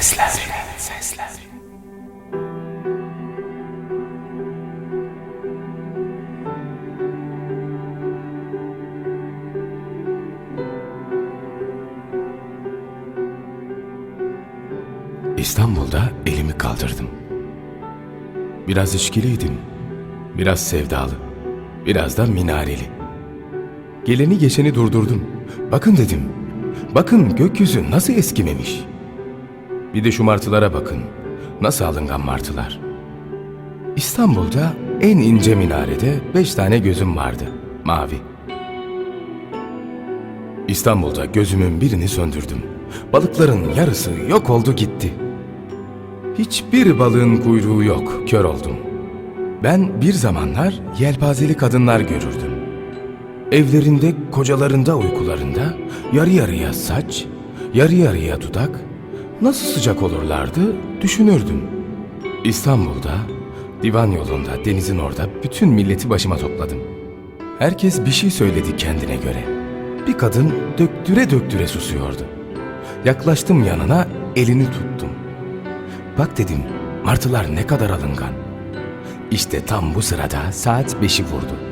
Sesler. Sesler. İstanbul'da elimi kaldırdım. Biraz içkiliydim. Biraz sevdalı. Biraz da minareli. Geleni geçeni durdurdum. Bakın dedim. Bakın gökyüzü nasıl eskimemiş. Bir de şu martılara bakın. Nasıl alıngan martılar. İstanbul'da en ince minarede beş tane gözüm vardı. Mavi. İstanbul'da gözümün birini söndürdüm. Balıkların yarısı yok oldu gitti. Hiçbir balığın kuyruğu yok, kör oldum. Ben bir zamanlar yelpazeli kadınlar görürdüm. Evlerinde, kocalarında, uykularında yarı yarıya saç, yarı yarıya dudak, nasıl sıcak olurlardı düşünürdüm. İstanbul'da, divan yolunda, denizin orada bütün milleti başıma topladım. Herkes bir şey söyledi kendine göre. Bir kadın döktüre döktüre susuyordu. Yaklaştım yanına, elini tuttum. Bak dedim, martılar ne kadar alıngan. İşte tam bu sırada saat beşi vurdu.